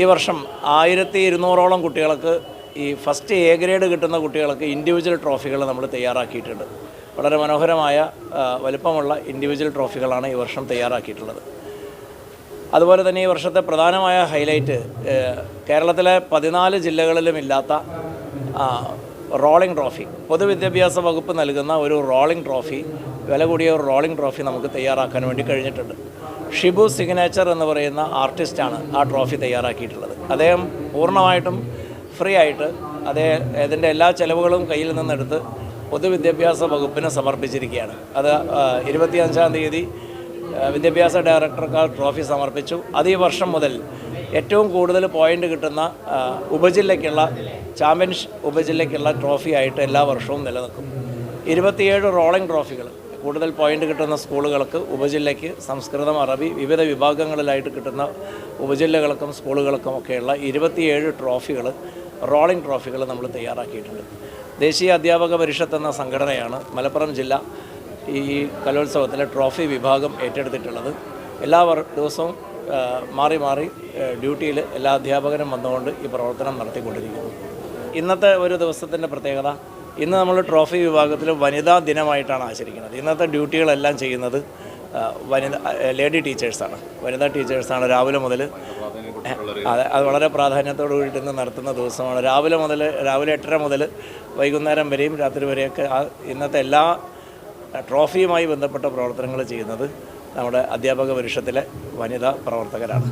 ഈ വർഷം ആയിരത്തി ഇരുന്നൂറോളം കുട്ടികൾക്ക് ഈ ഫസ്റ്റ് എ ഗ്രേഡ് കിട്ടുന്ന കുട്ടികൾക്ക് ഇൻഡിവിജ്വൽ ട്രോഫികൾ നമ്മൾ തയ്യാറാക്കിയിട്ടുണ്ട്. വളരെ മനോഹരമായ വലിപ്പമുള്ള ഇൻഡിവിജ്വൽ ട്രോഫികളാണ് ഈ വർഷം തയ്യാറാക്കിയിട്ടുള്ളത്. അതുപോലെ തന്നെ ഈ വർഷത്തെ പ്രധാനമായ ഹൈലൈറ്റ് കേരളത്തിലെ പതിനാല് ജില്ലകളിലും ഇല്ലാത്ത റോളിംഗ് ട്രോഫി പൊതുവിദ്യാഭ്യാസ വകുപ്പ് നൽകുന്ന ഒരു റോളിംഗ് ട്രോഫി വില കൂടിയ ഒരു റോളിംഗ് ട്രോഫി നമുക്ക് തയ്യാറാക്കാൻ വേണ്ടി കഴിഞ്ഞിട്ടുണ്ട്. ഷിബു സിഗ്നേച്ചർ എന്ന് പറയുന്ന ആർട്ടിസ്റ്റാണ് ആ ട്രോഫി തയ്യാറാക്കിയിട്ടുള്ളത്. അദ്ദേഹം പൂർണമായിട്ടും ഫ്രീ ആയിട്ട് അതേ ഇതിന്റെ എല്ലാ ചെലവുകളും കയ്യിൽ നിന്നെടുത്ത് പൊതുവിദ്യാഭ്യാസ വകുപ്പിന് സമർപ്പിച്ചിരിക്കുകയാണ്. അത് ഇരുപത്തിയഞ്ചാം തീയതി വിദ്യാഭ്യാസ ഡയറക്ടർക്ക് ട്രോഫി സമർപ്പിച്ചു. അത് ഈ വർഷം മുതൽ ഏറ്റവും കൂടുതൽ പോയിന്റ് കിട്ടുന്ന ഉപജില്ലയ്ക്കുള്ള ചാമ്പ്യൻഷിപ്പ് ഉപജില്ലയ്ക്കുള്ള ട്രോഫിയായിട്ട് എല്ലാ വർഷവും നിലനിൽക്കും. ഇരുപത്തിയേഴ് റോളിംഗ് ട്രോഫികൾ. കൂടുതൽ പോയിന്റ് കിട്ടുന്ന സ്കൂളുകൾക്ക് ഉപജില്ലയ്ക്ക് സംസ്കൃതം അറബി വിവിധ വിഭാഗങ്ങളിലായിട്ട് കിട്ടുന്ന ഉപജില്ലകൾക്കും സ്കൂളുകൾക്കും ഒക്കെയുള്ള ഇരുപത്തിയേഴ് ട്രോഫികൾ റോളിംഗ് ട്രോഫികൾ നമ്മൾ തയ്യാറാക്കിയിട്ടുണ്ട്. ദേശീയ അധ്യാപക പരിഷത്ത് എന്ന സംഘടനയാണ് മലപ്പുറം ജില്ല ഈ കലോത്സവത്തിലെ ട്രോഫി വിഭാഗം ഏറ്റെടുത്തിട്ടുള്ളത്. എല്ലാ ദിവസവും മാറി മാറി ഡ്യൂട്ടിയിൽ എല്ലാ അധ്യാപകരും വന്നുകൊണ്ട് ഈ പ്രവർത്തനം നടത്തിക്കൊണ്ടിരിക്കുന്നു. ഇന്നത്തെ ഒരു ദിവസത്തിന്റെ പ്രത്യേകത ഇന്ന് നമ്മൾ ട്രോഫി വിഭാഗത്തിൽ വനിതാ ദിനമായിട്ടാണ് ആചരിക്കുന്നത്. ഇന്നത്തെ ഡ്യൂട്ടികളെല്ലാം ചെയ്യുന്നത് വനിത ലേഡി ടീച്ചേഴ്സാണ് വനിതാ ടീച്ചേഴ്സാണ് രാവിലെ മുതൽ അതെ അത് വളരെ പ്രാധാന്യത്തോടു കൂടി ഇന്ന് നടത്തുന്ന ദിവസമാണ്. രാവിലെ മുതൽ രാവിലെ എട്ടര മുതൽ വൈകുന്നേരം വരെയും രാത്രി വരെയൊക്കെ ഇന്നത്തെ എല്ലാ ട്രോഫിയുമായി ബന്ധപ്പെട്ട പ്രവർത്തനങ്ങൾ ചെയ്യുന്നത് നമ്മുടെ അധ്യാപക പരിഷത്തിലെ വനിതാ പ്രവർത്തകരാണ്.